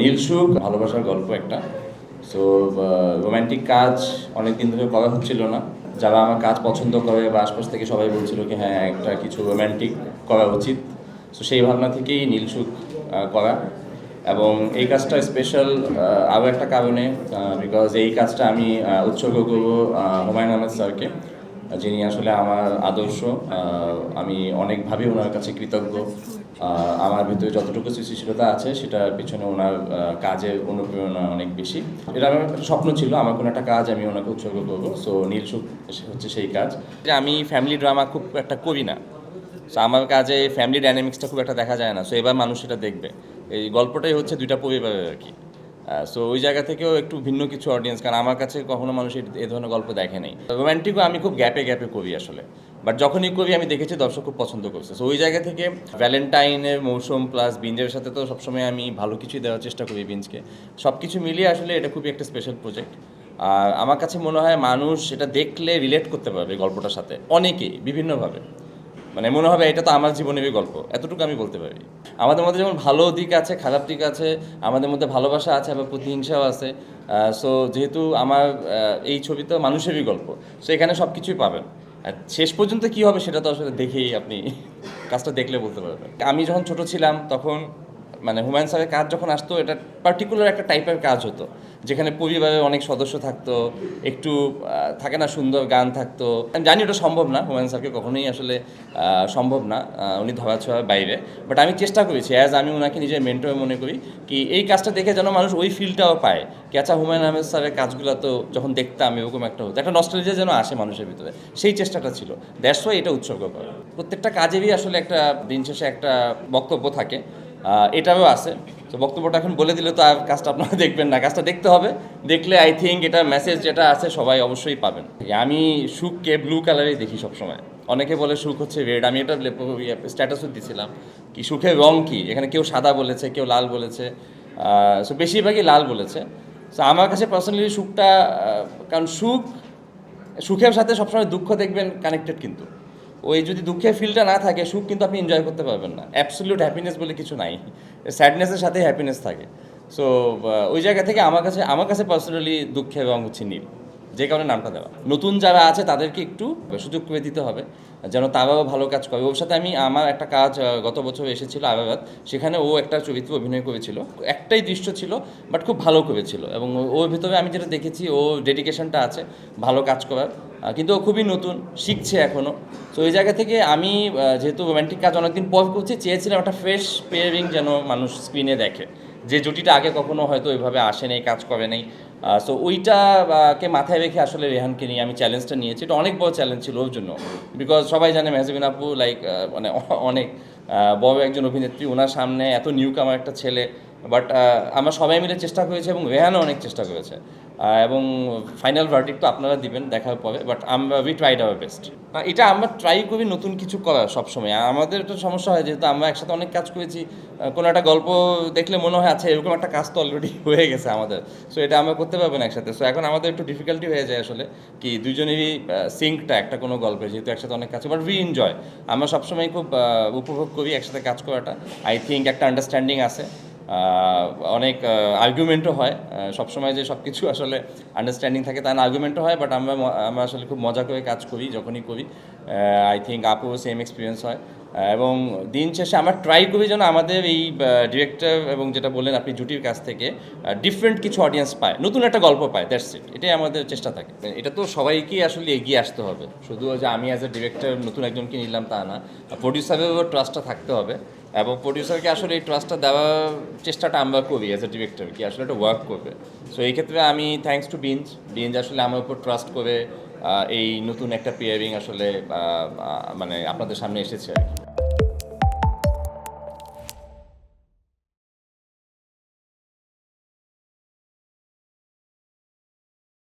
নীলসুখ ভালোবাসার গল্প একটা। সো রোমান্টিক কাজ অনেক দিন ধরে করা হচ্ছিল না। যারা আমার কাজ পছন্দ করে বা আশপাশ থেকে সবাই বলছিল কি হ্যাঁ একটা কিছু রোমান্টিক করা উচিত। সো সেই ভাবনা থেকেই নীলসুখ করা। এবং এই কাজটা স্পেশাল আরও একটা কারণে বিকজ এই কাজটা আমি উৎসর্গ করব হুমায়ুন আহমেদ স্যারকে, যিনি আসলে আমার আদর্শ। আমি অনেকভাবে ওনার কাছে কৃতজ্ঞ। আমার ভিতরে যতটুকু সৃষ্টিশীলতা আছে, সেটার পিছনে ওনার কাজের অনুপ্রেরণা অনেক বেশি। এটা আমার স্বপ্ন ছিল, আমার কোনো একটা কাজ আমি ওনাকে উৎসর্গ করব। সো নীলসুখ হচ্ছে সেই কাজ। যে আমি ফ্যামিলি ড্রামা খুব একটা করি না। সো আমার কাজে ফ্যামিলি ডাইনামিক্সটা খুব একটা দেখা যায় না। সো এবার মানুষ সেটা দেখবে। এই গল্পটাই হচ্ছে দুইটা পরিবারের আর কি। সো ওই জায়গা থেকেও একটু ভিন্ন কিছু অডিয়েন্স কারণ আমার কাছে কখনো মানুষ এই ধরনের গল্প দেখে নাই। রোম্যান্টিকও আমি খুব গ্যাপে গ্যাপে করি আসলে। বাট যখনই করি, আমি দেখেছি দর্শক খুব পছন্দ করছে। সো ওই জায়গা থেকে ভ্যালেন্টাইনের মৌসুম প্লাস বিঞ্জের সাথে তো সবসময় আমি ভালো কিছুই দেওয়ার চেষ্টা করি বিঞ্জকে সব কিছু মিলিয়ে আসলে এটা খুবই একটা স্পেশাল প্রজেক্ট আর আমার কাছে মনে হয় মানুষ এটা দেখলে রিলেট করতে পারবে গল্পটার সাথে। অনেকেই, বিভিন্নভাবে। মানে মনে হবে এটা তো আমার জীবনেরই গল্প। এতটুকু আমি বলতে পারি। আমাদের মধ্যে যেমন ভালো দিক আছে, খারাপ দিক আছে, আমাদের মধ্যে ভালোবাসা আছে আবার প্রতিহিংসাও আছে। সো যেহেতু আমার এই ছবি তো মানুষেরই গল্প। সো এখানে সব কিছুই পাবেন। শেষ পর্যন্ত কি হবে সেটা তো আসলে দেখেই আপনি কাজটা দেখলে বলতে পারবেন। আমি যখন ছোট ছিলাম, তখন মানে হুমায়ুন স্যারের কাজ যখন আসতো, এটা পার্টিকুলার একটা টাইপের কাজ হতো। যেখানে পরিবারে অনেক সদস্য থাকতো, একটু থাকে না সুন্দর গান থাকতো। আমি জানি ওটা সম্ভব না, হুমায়ুন স্যারকে কখনোই আসলে সম্ভব না উনি ধরা ছোঁয়ার বাইরে। বাট আমি চেষ্টা করেছি অ্যাজ আমি ওনাকে নিজের মেন্টর মনে করি, কি এই কাজটা দেখে যেন মানুষ ওই ফিলটাও পায়। কি আচ্ছা হুমায়ুন আহমেদ স্যারের কাজগুলো তো যখন দেখতাম, এরকম একটা হতো। একটা নস্টালজিয়া যেন আসে মানুষের ভিতরে। সেই চেষ্টাটা ছিল। ওয়াই এটা উৎসর্গ করা। প্রত্যেকটা কাজেরই আসলে একটা, দিন শেষে একটা বক্তব্য থাকে। এটাও আছে। তো বক্তব্যটা এখন বলে দিলে তো আর কাজটা আপনারা দেখবেন না। কাজটা দেখতে হবে। দেখলে আই থিঙ্ক এটা মেসেজ যেটা আছে সবাই অবশ্যই পাবেন। আমি সুখকে ব্লু কালারেই দেখি সবসময়। অনেকে বলে সুখ হচ্ছে রেড আমি এটা স্ট্যাটাসও দিছিলাম কি সুখের রং কি? এখানে কেউ সাদা বলেছে, কেউ লাল বলেছে। সো বেশিরভাগই লাল বলেছে। সো আমার কাছে পার্সোনালি সুখটা কারণ সুখ, সুখের সাথে সবসময় দুঃখ দেখবেন কানেক্টেড কিন্তু। ওই যদি দুঃখের ফিলটা না থাকে, সুখ কিন্তু আপনি এনজয় করতে পারবেন না। অ্যাবসলিউট হ্যাপিনেস বলে কিছু নাই। স্যাডনেসের সাথে হ্যাপিনেস থাকে। সো ওই জায়গা থেকে আমার কাছে আমার কাছে পার্সোনালি দুঃখে এবং হচ্ছে নীল। যে কারণে নামটা দেওয়া। নতুন যারা আছে, তাদেরকে একটু সুযোগ করে দিতে হবে, যেন তারাও ভালো কাজ করে। ওর সাথে আমি, আমার একটা কাজ গত বছর এসেছিল আবাবাদ সেখানে ও একটা চরিত্র অভিনয় করেছিল। একটাই দৃশ্য ছিল, বাট খুব ভালো করেছিল এবং ওর ভিতরে আমি যেটা দেখেছি, ও ডেডিকেশনটা আছে, ভালো কাজ করার। কিন্তু ও খুবই নতুন, শিখছে এখনও তো ওই জায়গা থেকে আমি যেহেতু রোম্যান্টিক কাজ অনেকদিন পর করছি, চেয়েছিলাম একটা ফ্রেশ পেয়ারিং যেন মানুষ স্ক্রিনে দেখে। যে জুটিটা আগে কখনো হয়তো ওইভাবে আসে নাই, কাজ করে নেই। সো ওইটাকে মাথায় রেখে আসলে রেহানকে নিয়ে আমি চ্যালেঞ্জটা নিয়েছি। এটা অনেক বড় চ্যালেঞ্জ ছিল ওর জন্য। বিকজ সবাই জানে মেহজাবিন আপু লাইক মানে অনেক বড় একজন অভিনেত্রী। ওনার সামনে এত নিউ কামার একটা ছেলে বাট আমরা সবাই মিলে চেষ্টা করেছি এবং রেহানও অনেক চেষ্টা করেছে। এবং ফাইনাল ভার্ডিক তো আপনারা দিবেন দেখার পরে বাট আমরা উই ট্রাইড আওয়ার বেস্ট এটা আমরা ট্রাই করি নতুন কিছু করার সবসময়। আমাদের একটা সমস্যা হয় যেহেতু আমরা একসাথে অনেক কাজ করেছি কোনো একটা গল্প দেখলে মনে হয় আচ্ছা এরকম একটা কাজ তো অলরেডি হয়ে গেছে আমাদের। সো এটা আমরা করতে পারব না একসাথে। সো এখন আমাদের একটু ডিফিকাল্টি হয়ে যায় আসলে কি দুজনেরই সিঙ্কটা একটা কোনো গল্পে যেহেতু একসাথে অনেক কাজ বাট উই এনজয় আমরা সবসময় খুব উপভোগ করি একসাথে কাজ করাটা। আই থিঙ্ক একটা আন্ডারস্ট্যান্ডিং আছে। অনেক আর্গুমেন্টও হয়। সবসময় যে সব কিছু আসলে আন্ডারস্ট্যান্ডিং থাকে তার আর্গুমেন্টও হয় বাট আমরা আমরা আসলে খুব মজা করে কাজ করি, যখনই করি। আই থিঙ্ক আপুও সেম এক্সপিরিয়েন্স হয়। এবং দিন শেষে আমরা ট্রাই করি যেন আমাদের এই ডিরেক্টর এবং যেটা বললেন আপনি জুটির কাছ থেকে ডিফারেন্ট কিছু অডিয়েন্স পায়, নতুন একটা গল্প পায় দ্যাটস ইট এটাই আমাদের চেষ্টা থাকে। এটা তো সবাইকেই আসলে এগিয়ে আসতে হবে। শুধু যে আমি অ্যাজ এ ডিরেক্টর নতুন একজনকে নিলাম তা না প্রডিউসারেরও ট্রাস্টটা থাকতে হবে এবং প্রডিউসারকে আসলে এই ট্রাস্টটা দেওয়ার চেষ্টাটা আমরা করি অ্যাজ এ ডিরেক্টর কি আসলে এটা ওয়ার্ক করবে। সো এই ক্ষেত্রে আমি থ্যাঙ্কস টু বিঞ্জ বিঞ্জ আসলে আমার উপর ট্রাস্ট করে এই নতুন একটা পেয়ারিং আসলে মানে আপনাদের সামনে এসেছে আর কি।